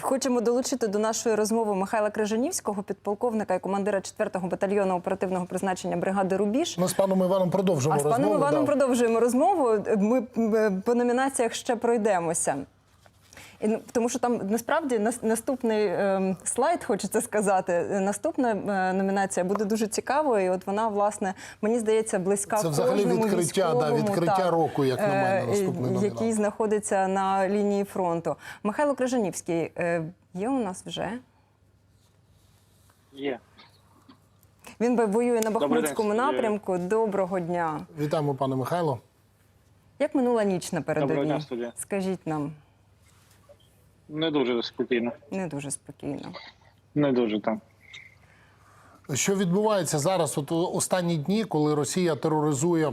хочемо долучити до нашої розмови Михайла Крижанівського, підполковника і командира 4-го батальйону оперативного призначення бригади Рубіж. Ми з паном Іваном продовжимо А з паном Іваном да. продовжуємо розмову. Ми е, по номінаціях ще пройдемося. І, ну, тому що там насправді нас- наступний е, слайд, хочеться сказати. е, Наступна е, номінація буде дуже цікавою. І от вона, власне, мені здається, близька Це взагалі відкриття, да, відкриття так, року, як на мене, е, наступний номінант. який знаходиться на лінії фронту. Михайло Крижанівський е, є у нас вже. Є. Він би воює на Бахмутському напрямку. Доброго дня. Вітаємо, пане Михайло. Як минула ніч на Доброго дня, студія. Скажіть нам, Не дуже спокійно. не дуже спокійно. Не дуже там. Що відбувається зараз? От останні дні, коли Росія тероризує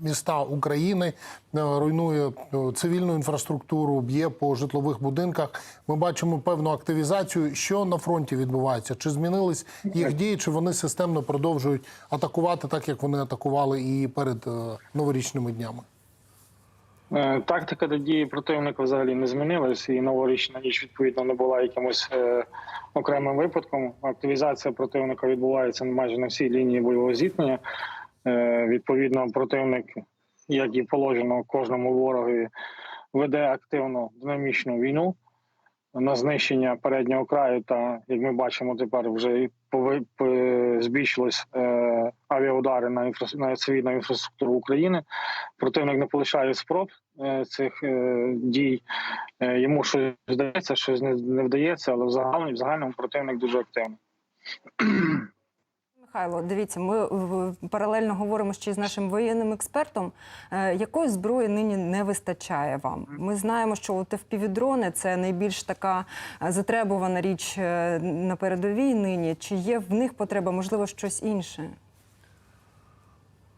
міста України, е, руйнує цивільну інфраструктуру, б'є по житлових будинках. Ми бачимо певну активізацію. Що на фронті відбувається? Чи змінились їх дії, чи вони системно продовжують атакувати, так як вони атакували і перед е, новорічними днями? Е, Тактика до дії противника взагалі не змінилась, і новорічна ніч відповідно не була якимось е, окремим випадком. Активізація противника відбувається майже на всій лінії бойового зіткнення. Е, відповідно, противник, як і положено кожному ворогові, веде активну динамічну війну на знищення переднього краю. Та як ми бачимо, тепер вже і авіаудари на інфра... на цивільну інфраструктуру України. Противник не полишає спроб е, цих е, дій. Е, йому щось вдається, щось не, вдається, але в загальному, в загальному противник дуже активний. Михайло, дивіться, ми паралельно говоримо ще з нашим воєнним експертом. Якої зброї нині не вистачає вам? Ми знаємо, що от FPV-дрони – це найбільш така затребувана річ на передовій нині. Чи є в них потреба, можливо, щось інше?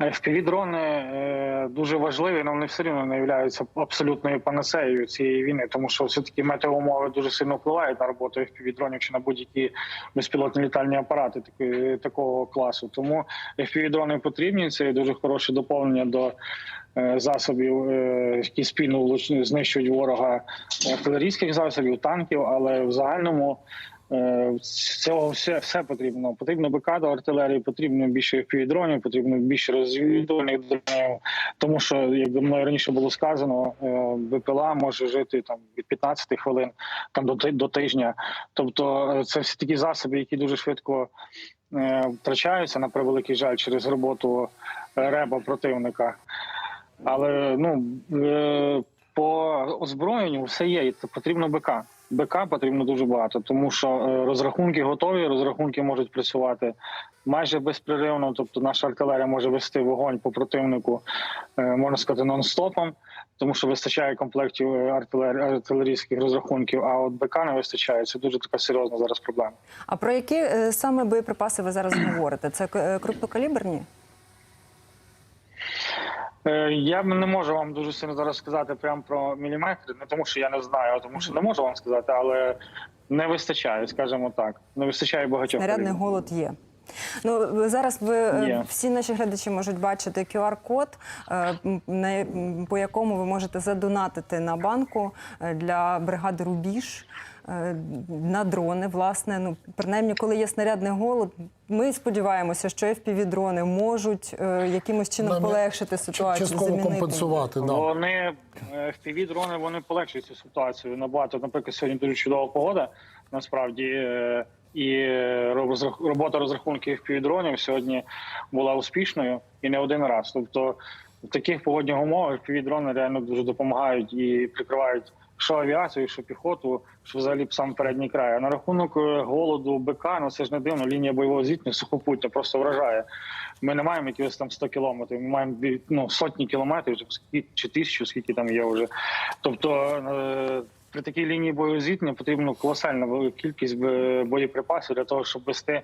FPV-дрони е, дуже важливі, але вони все одно не являються абсолютною панацеєю цієї війни, тому що все-таки метеоумови дуже сильно впливають на роботу FPV-дронів чи на будь-які безпілотні літальні апарати таки- такого класу. Тому FPV-дрони потрібні. Це дуже хороше доповнення до е, засобів, е, які спільно знищують ворога артилерійських засобів, танків, але в загальному. Е, Цього все, все потрібно. Потрібно БК до артилерії, потрібно більше FPV-дронів, потрібно більше розвідувальних дронів. Тому що, як мною раніше було сказано, е, БПЛА може жити там від 15 хвилин там до до тижня. Тобто, е, це всі такі засоби, які дуже швидко е, втрачаються на превеликий жаль через роботу е, реба противника. Але ну е, по озброєнню все є. це Потрібно БК. БК потрібно дуже багато, тому що е, розрахунки готові, розрахунки можуть працювати майже безпреривно. Тобто, наша артилерія може вести вогонь по противнику, е, можна сказати, нон-стопом, тому що вистачає комплектів е, артилерійських розрахунків. А от БК не вистачає. Це дуже така серйозна зараз проблема. А про які саме боєприпаси ви зараз говорите? Це крупнокаліберні? Е, Я не можу вам дуже сильно зараз сказати прямо про міліметри, не тому, що я не знаю, а тому що не можу вам сказати, але не вистачає, скажімо так. Не вистачає багатьох. Снарядний голод є. Ну зараз ви е, Є. всі наші глядачі можуть бачити QR-код, е, на по якому ви можете задонатити на банку е, для бригади Рубіж. е, На дрони, власне, ну принаймні, коли є снарядний голод, ми сподіваємося, що FPV-дрони можуть е, якимось чином полегшити ситуацію. Частково замінити. компенсувати. Да. Вони fpv дрони вони полегшують цю ситуацію. Набагато, наприклад, сьогодні дуже чудова погода. Насправді е, і розрах- робота розрахунків fpv дронів сьогодні була успішною і не один раз. Тобто в таких погодних умовах fpv дрони реально дуже допомагають і прикривають. Що авіацію, що піхоту, що взагалі сам передній край. А на рахунок е, голоду БК, ну це ж не дивно. Лінія бойового зіткнення сухопуття просто вражає. Ми не маємо якихось там 100 кілометрів. Ми маємо ну, сотні кілометрів, чи тисячу, скільки там є вже. Тобто е, при такій лінії зіткнення потрібно колосальна велика кількість е, боєприпасів для того, щоб вести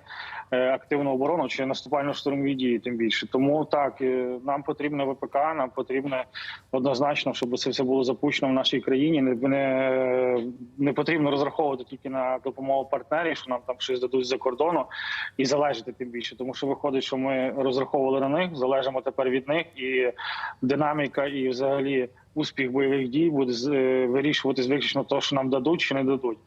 е, активну оборону чи наступально штурмові дії. Тим більше. Тому так е, нам потрібно ВПК, нам потрібно однозначно, щоб це все було запущено в нашій країні. Не, не, не потрібно розраховувати тільки на допомогу партнерів, що нам там щось дадуть за кордону і залежати тим більше. Тому що виходить, що ми розраховували на них, залежимо тепер від них, і динаміка, і взагалі успіх бойових дій буде е, вирішуватись виключно того, що нам дадуть чи не дадуть.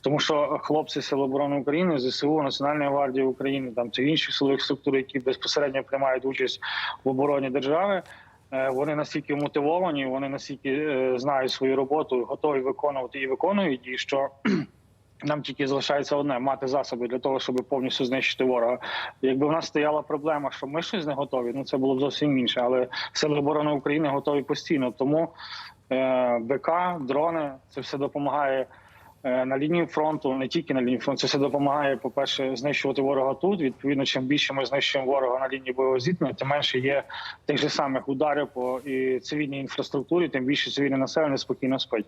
Тому що хлопці Сил оборони України, ЗСУ, Національної гвардії України, там це інші силових структур, які безпосередньо приймають участь в обороні держави. е, Вони настільки мотивовані, вони настільки е, знають свою роботу, готові виконувати і виконують, і що нам тільки залишається одне мати засоби для того, щоб повністю знищити ворога. Якби в нас стояла проблема, що ми щось не готові, ну це було б зовсім інше. Але сили оборони України готові постійно. Тому е, БК, дрони, це все допомагає. Е, На лінії фронту, не тільки на лінії фронту, це все допомагає, по-перше, знищувати ворога тут. Відповідно, чим більше ми знищуємо ворога на лінії бойового зіткнення, тим менше є тих же самих ударів по і цивільній інфраструктурі, тим більше цивільне населення спокійно спить.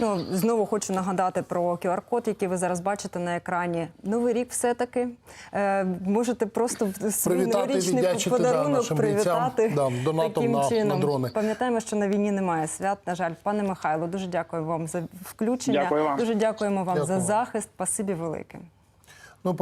Ну знову хочу нагадати про QR-код, який ви зараз бачите на екрані. Новий рік все-таки е, можете просто свій новорічний да, подарунок бійцям, привітати да, донатом таким на- на дрони. Пам'ятаємо, що на війні немає свят. На жаль, пане Михайло, дуже дякую вам за включення. Дякую вам. Дуже дякуємо вам Дякую. за захист. Спасибі велике. Ну,